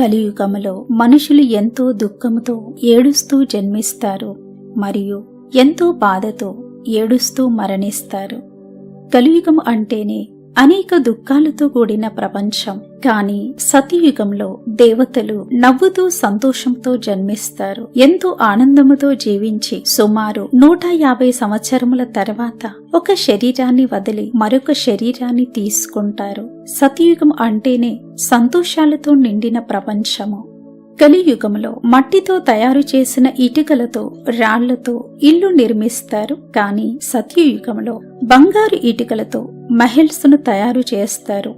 కలియుగములో మనుషులు ఎంతో దుఃఖముతో ఏడుస్తూ జన్మిస్తారు మరియు ఎంతో బాధతో ఏడుస్తూ మరణిస్తారు. కలియుగం అంటేనే అనేక దుఃఖాలతో కూడిన ప్రపంచం. కానీ సతయుగంలో దేవతలు నవ్వుతూ సంతోషంతో జన్మిస్తారు. ఎంతో ఆనందముతో జీవించి సుమారు నూట యాభై సంవత్సరముల తర్వాత ఒక శరీరాన్ని వదిలి మరొక శరీరాన్ని తీసుకుంటారు. సతయుగం అంటేనే సంతోషాలతో నిండిన ప్రపంచము. కలియుగంలో మట్టితో తయారు చేసిన ఇటుకలతో రాళ్ళతో ఇల్లు నిర్మిస్తారు. కానీ సత్యయుగంలో బంగారు ఇటుకలతో మహిల్స్ను తయారు చేస్తారు.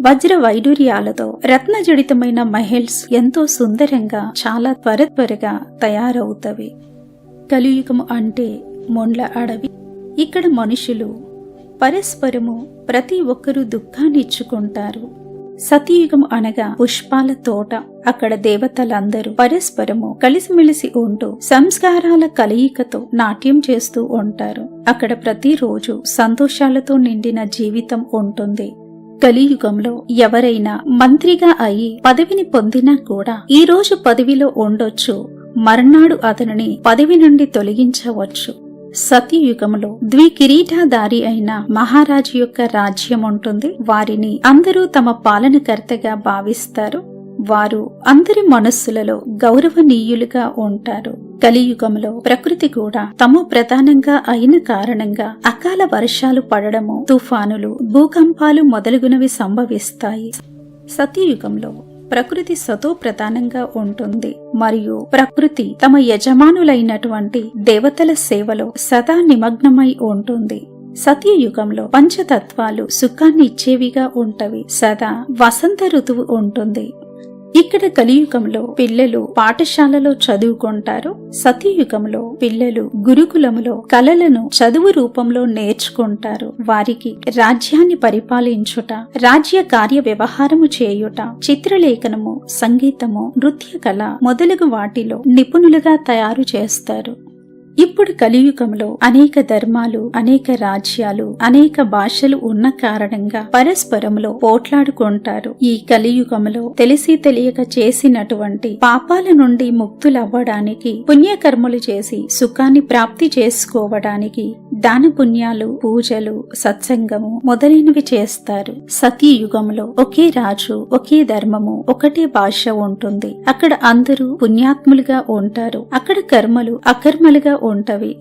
వజ్ర వైడూర్యాలతో రత్నజడితమైన మహిల్స్ ఎంతో సుందరంగా చాలా త్వర త్వరగా తయారవుతవి. కలియుగము అంటే మొండ్ల అడవి. ఇక్కడ మనుషులు పరస్పరము ప్రతి ఒక్కరూ దుఃఖాన్ని ఇచ్చుకుంటారు సతీయుగం అనగా పుష్పాల తోట. అక్కడ దేవతలందరూ పరస్పరము కలిసిమెలిసి ఉంటూ సంస్కారాల కలయికతో నాట్యం చేస్తూ ఉంటారు. అక్కడ ప్రతిరోజు సంతోషాలతో నిండిన జీవితం ఉంటుంది. కలియుగంలో ఎవరైనా మంత్రిగా అయి పదవిని పొందినా కూడా ఈ రోజు పదవిలో ఉండొచ్చు. మర్నాడు అతనిని పదవి నుండి తొలగించవచ్చు. సతీయుగములో ద్వికిరీటాధారి అయిన మహారాజు యొక్క రాజ్యం ఉంటుంది. వారిని అందరూ తమ పాలనకర్తగా భావిస్తారు. వారు అందరి మనస్సులలో గౌరవనీయులుగా ఉంటారు. కలియుగంలో ప్రకృతి కూడా తమ ప్రధానంగా అయిన కారణంగా అకాల వర్షాలు పడడము తుఫానులు భూకంపాలు మొదలగునవి సంభవిస్తాయి. సతీయుగంలో ప్రకృతి సతో ప్రధానంగా ఉంటుంది. మరియు ప్రకృతి తమ యజమానులైనటువంటి దేవతల సేవలో సదా నిమగ్నమై ఉంటుంది. సత్యయుగంలో పంచతత్వాలు సుఖాన్ని ఇచ్చేవిగా ఉంటవి. సదా వసంత ఋతువు ఉంటుంది. ఇక్కడ కలియుగంలో పిల్లలు పాఠశాలలో చదువుకుంటారు సతీయుగంలో పిల్లలు గురుకులములో కళలను చదువు రూపంలో నేర్చుకుంటారు. వారికి రాజ్యాన్ని పరిపాలించుట రాజ్య కార్య వ్యవహారము చేయుట చిత్రలేఖనము సంగీతము నృత్య కళ మొదలగు వాటిలో నిపుణులుగా తయారు చేస్తారు. ఇప్పుడు కలియుగంలో అనేక ధర్మాలు అనేక రాజ్యాలు అనేక భాషలు ఉన్న కారణంగా పరస్పరంలో పోట్లాడుకుంటారు. ఈ కలియుగంలో తెలిసి తెలియక చేసినటువంటి పాపాల నుండి ముక్తులవ్వడానికి పుణ్యకర్మలు చేసి సుఖాన్ని ప్రాప్తి చేసుకోవడానికి దాన పుణ్యాలు పూజలు సత్సంగము మొదలైనవి చేస్తారు. సతీయుగంలో ఒకే రాజు ఒకే ధర్మము ఒకటే భాష ఉంటుంది. అక్కడ అందరూ పుణ్యాత్ములుగా ఉంటారు. అక్కడ కర్మలు అకర్మలుగా ఉంటవి.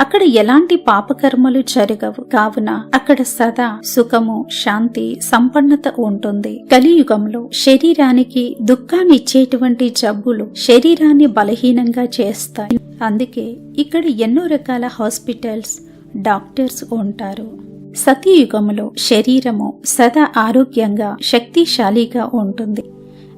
అక్కడ ఎలాంటి పాపకర్మలు జరగవు. కావున అక్కడ సదా సుఖము శాంతి సంపన్నత ఉంటుంది. కలియుగంలో శరీరానికి దుఃఖాన్ని ఇచ్చేటువంటి జబ్బులు శరీరాన్ని బలహీనంగా చేస్తాయి. అందుకే ఇక్కడ ఎన్నో రకాల హాస్పిటల్స్ డాక్టర్స్ ఉంటారు. సతీయుగములో శరీరము సదా ఆరోగ్యంగా శక్తిశాలిగా ఉంటుంది.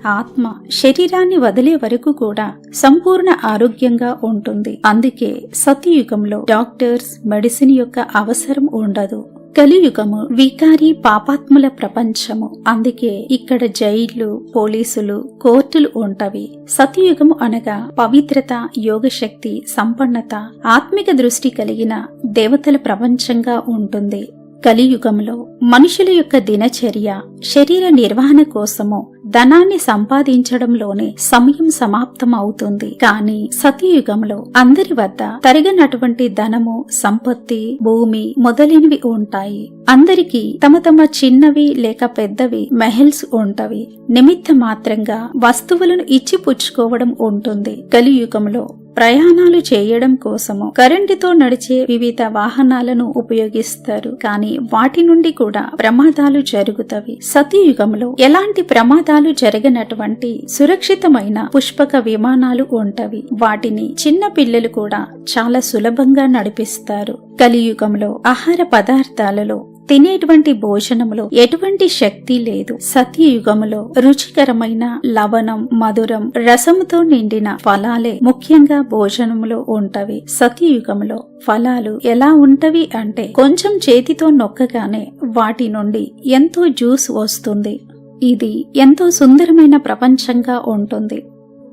ఆత్మ శరీరాన్ని వదిలే వరకు కూడా సంపూర్ణ ఆరోగ్యంగా ఉంటుంది. అందుకే సతయుగంలో డాక్టర్స్ మెడిసిన్ యొక్క అవసరం ఉండదు. కలియుగము వికారి పాపాత్ముల ప్రపంచము. అందుకే ఇక్కడ జైళ్ళు పోలీసులు కోర్టులు ఉంటవి. సతయుగము అనగా పవిత్రత యోగశక్తి సంపన్నత ఆత్మిక దృష్టి కలిగిన దేవతల ప్రపంచంగా ఉంటుంది. కలియుగంలో మనుషుల యొక్క దినచర్య శరీర నిర్వహణ కోసము ధనాన్ని సంపాదించడంలోనే సమయం సమాప్తం అవుతుంది కానీ సతయుగంలో అందరి వద్ద తరిగినటువంటి ధనము సంపత్తి భూమి మొదలైనవి ఉంటాయి. అందరికీ తమ తమ చిన్నవి లేక పెద్దవి మెహల్స్ ఉంటవి. నిమిత్త మాత్రంగా వస్తువులను ఇచ్చి పుచ్చుకోవడం ఉంటుంది. కలియుగంలో ప్రయాణాలు చేయడం కోసము కరెంటుతో నడిచే వివిధ వాహనాలను ఉపయోగిస్తారు. కానీ వాటి నుండి కూడా ప్రమాదాలు జరుగుతవి. సతీయుగంలో ఎలాంటి ప్రమాదాలు జరగనటువంటి సురక్షితమైన పుష్పక విమానాలు ఉంటవి. వాటిని చిన్న పిల్లలు కూడా చాలా సులభంగా నడిపిస్తారు. కలియుగంలో ఆహార పదార్థాలలో తినేటువంటి భోజనములో ఎటువంటి శక్తి లేదు. సత్యయుగములో రుచికరమైన లవణం మధురం రసముతో నిండిన ఫలాలే ముఖ్యంగా భోజనములో ఉంటవి. సత్యయుగములో ఫలాలు ఎలా ఉంటవి అంటే కొంచెం చేతితో నొక్కగానే వాటి నుండి ఎంతో జ్యూస్ వస్తుంది. ఇది ఎంతో సుందరమైన ప్రపంచంగా ఉంటుంది.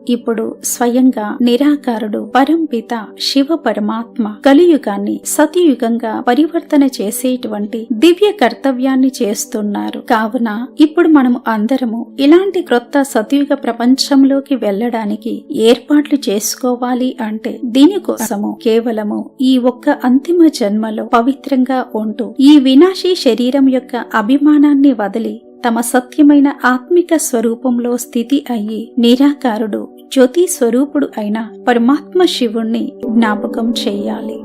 ఇప్పుడు స్వయంగా నిరాకారుడు పరంపిత శివ పరమాత్మ కలియుగాన్ని సతయుగంగా పరివర్తన చేసేటువంటి దివ్య కర్తవ్యాన్ని చేస్తున్నారు. కావున ఇప్పుడు మనము అందరము ఇలాంటి క్రొత్త సతయుగ ప్రపంచంలోకి వెళ్ళడానికి ఏర్పాట్లు చేసుకోవాలి అంటే దీనికోసము కేవలము ఈ ఒక్క అంతిమ జన్మలో పవిత్రంగా ఉంటూ ఈ వినాశీ శరీరం యొక్క అభిమానాన్ని వదిలి తమ సత్యమైన ఆత్మిక స్వరూపంలో స్థితి అయ్యి నిరాకారుడు జ్యోతి స్వరూపుడు అయిన పరమాత్మ శివుణ్ణి జ్ఞాపకం చెయ్యాలి